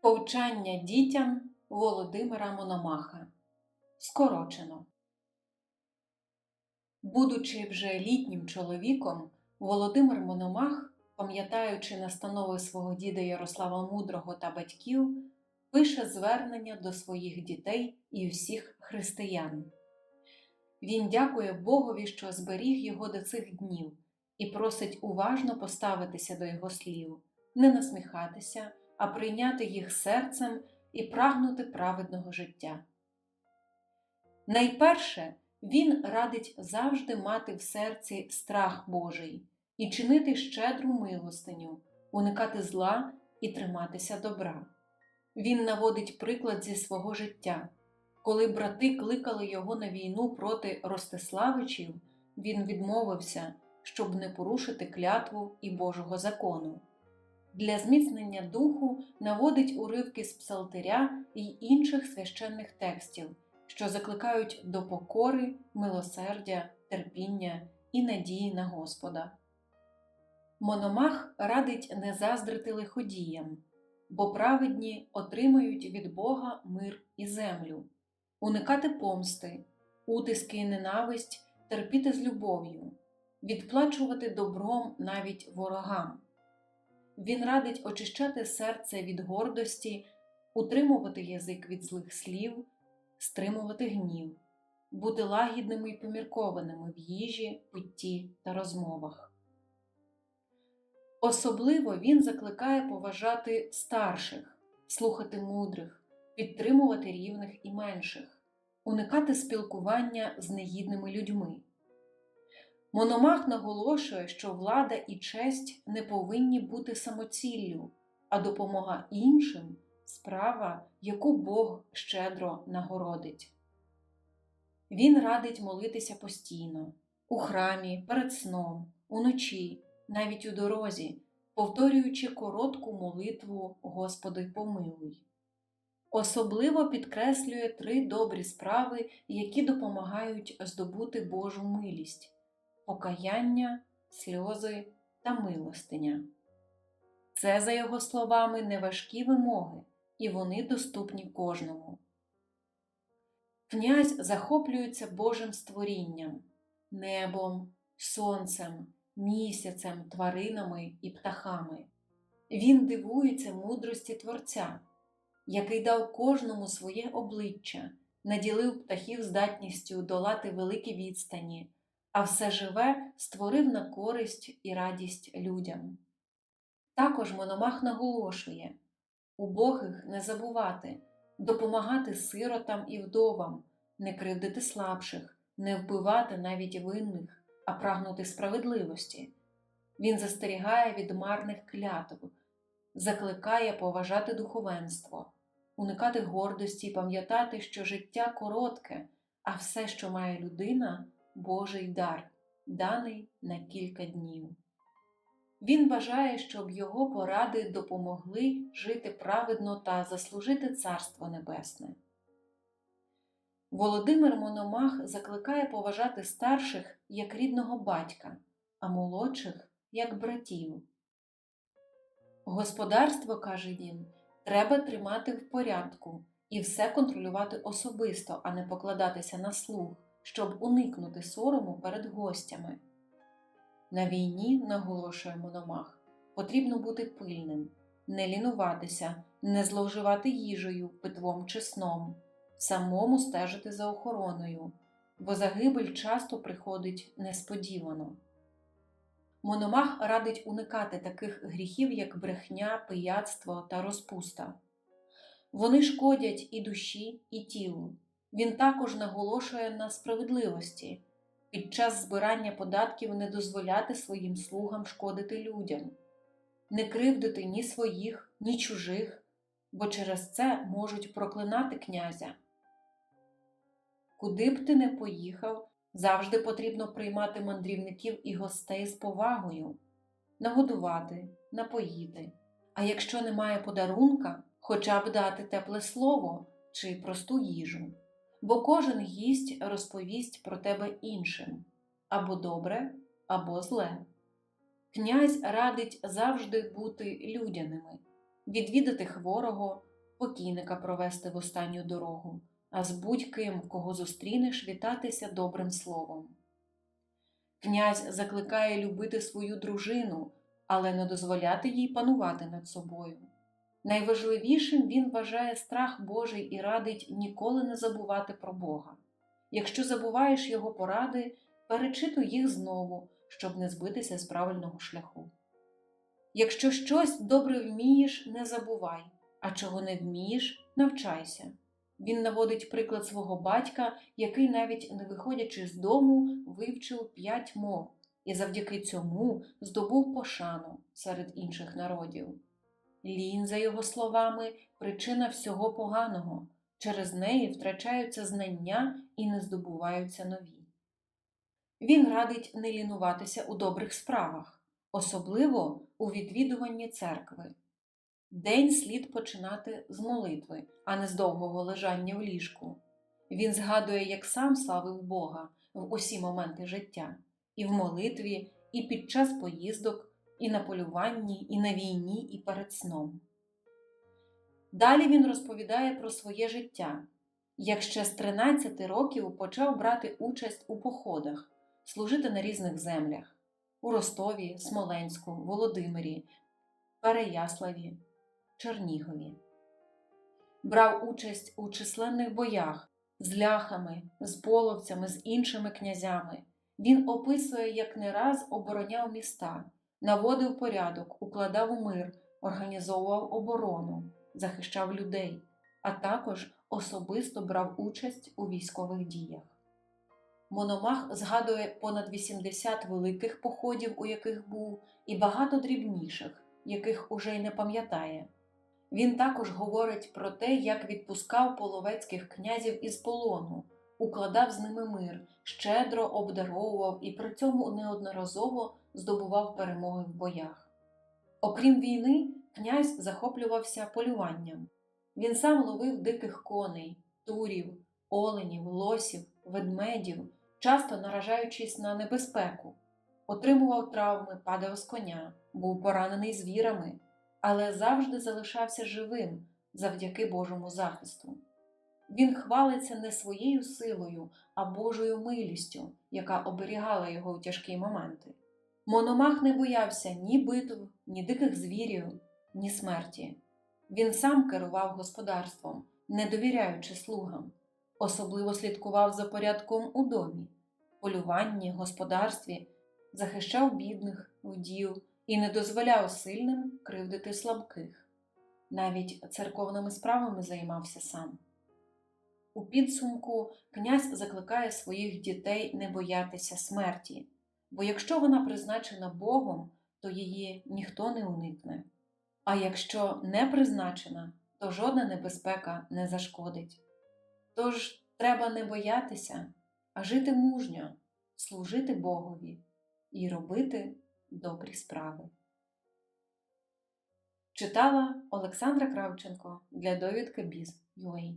Повчання дітям Володимира Мономаха. Скорочено. Будучи вже літнім чоловіком, Володимир Мономах, пам'ятаючи настанови свого діда Ярослава Мудрого та батьків, пише звернення до своїх дітей і всіх християн. Він дякує Богові, що зберіг його до цих днів, і просить уважно поставитися до його слів, не насміхатися а прийняти їх серцем і прагнути праведного життя. Найперше він радить завжди мати в серці страх Божий і чинити щедру милостиню, уникати зла і триматися добра. Він наводить приклад зі свого життя. Коли брати кликали його на війну проти Ростиславичів, він відмовився, щоб не порушити клятву і Божого закону для зміцнення духу наводить уривки з псалтиря і інших священних текстів, що закликають до покори, милосердя, терпіння і надії на Господа. Мономах радить не заздрити лиходіям, бо праведні отримають від Бога мир і землю, уникати помсти, утиски і ненависть, терпіти з любов'ю, відплачувати добром навіть ворогам. Він радить очищати серце від гордості, утримувати язик від злих слів, стримувати гнів, бути лагідними і поміркованими в їжі, питті та розмовах. Особливо він закликає поважати старших, слухати мудрих, підтримувати рівних і менших, уникати спілкування з негідними людьми. Мономах наголошує, що влада і честь не повинні бути самоціллю, а допомога іншим справа, яку Бог щедро нагородить. Він радить молитися постійно, у храмі, перед сном, уночі, навіть у дорозі, повторюючи коротку молитву Господи помилуй. Особливо підкреслює три добрі справи, які допомагають здобути Божу милість покаяння, сльози та милостиня. Це, за його словами, неважкі вимоги, і вони доступні кожному. Князь захоплюється Божим створінням, небом, сонцем, місяцем, тваринами і птахами. Він дивується мудрості Творця, який дав кожному своє обличчя, наділив птахів здатністю долати великі відстані, а все живе створив на користь і радість людям. Також Мономах наголошує убогих не забувати, допомагати сиротам і вдовам, не кривдити слабших, не вбивати навіть винних, а прагнути справедливості. Він застерігає від марних клятв, закликає поважати духовенство, уникати гордості і пам'ятати, що життя коротке, а все, що має людина, Божий дар, даний на кілька днів. Він бажає, щоб його поради допомогли жити праведно та заслужити Царство Небесне. Володимир Мономах закликає поважати старших як рідного батька, а молодших як братів. Господарство, каже він, треба тримати в порядку і все контролювати особисто, а не покладатися на слух щоб уникнути сорому перед гостями. На війні, наголошує Мономах, потрібно бути пильним, не лінуватися, не зловживати їжею, питвом чи сном, самому стежити за охороною, бо загибель часто приходить несподівано. Мономах радить уникати таких гріхів, як брехня, пияцтво та розпуста. Вони шкодять і душі, і тілу. Він також наголошує на справедливості під час збирання податків не дозволяти своїм слугам шкодити людям, не кривдити ні своїх, ні чужих, бо через це можуть проклинати князя. Куди б ти не поїхав, завжди потрібно приймати мандрівників і гостей з повагою, нагодувати, напоїти, а якщо немає подарунка, хоча б дати тепле слово чи просту їжу бо кожен гість розповість про тебе іншим або добре, або зле. Князь радить завжди бути людяними, відвідати хворого, покійника провести в останню дорогу, а з будь-ким, кого зустрінеш, вітатися добрим словом. Князь закликає любити свою дружину, але не дозволяти їй панувати над собою. Найважливішим він вважає страх Божий і радить ніколи не забувати про Бога. Якщо забуваєш його поради, перечитуй їх знову, щоб не збитися з правильного шляху. Якщо щось добре вмієш, не забувай, а чого не вмієш, навчайся. Він наводить приклад свого батька, який, навіть не виходячи з дому, вивчив п'ять мов і завдяки цьому здобув пошану серед інших народів. Лінь, за його словами, причина всього поганого, через неї втрачаються знання і не здобуваються нові. Він радить не лінуватися у добрих справах, особливо у відвідуванні церкви. День слід починати з молитви, а не з довгого лежання в ліжку. Він згадує, як сам славив Бога в усі моменти життя, і в молитві, і під час поїздок, і на полюванні, і на війні, і перед сном. Далі він розповідає про своє життя, як ще з 13 років почав брати участь у походах, служити на різних землях у Ростові, Смоленську, Володимирі, Переяславі, Чернігові. Брав участь у численних боях з ляхами, з половцями, з іншими князями. Він описує, як не раз обороняв міста, наводив порядок, укладав мир, організовував оборону, захищав людей, а також особисто брав участь у військових діях. Мономах згадує понад 80 великих походів, у яких був, і багато дрібніших, яких уже й не пам'ятає. Він також говорить про те, як відпускав половецьких князів із полону, укладав з ними мир, щедро обдаровував і при цьому неодноразово здобував перемоги в боях. Окрім війни, князь захоплювався полюванням. Він сам ловив диких коней, турів, оленів, лосів, ведмедів, часто наражаючись на небезпеку, отримував травми, падав з коня, був поранений звірами, але завжди залишався живим завдяки Божому захисту. Він хвалиться не своєю силою, а Божою милістю, яка оберігала його у тяжкі моменти. Мономах не боявся ні битв, ні диких звірів, ні смерті. Він сам керував господарством, не довіряючи слугам, особливо слідкував за порядком у домі, полюванні, господарстві, захищав бідних, вдів і не дозволяв сильним кривдити слабких. Навіть церковними справами займався сам. У підсумку князь закликає своїх дітей не боятися смерті, бо якщо вона призначена Богом, то її ніхто не уникне. А якщо не призначена, то жодна небезпека не зашкодить. Тож треба не боятися, а жити мужньо, служити Богові і робити добрі справи. Читала Олександра Кравченко для довідки Біз.UA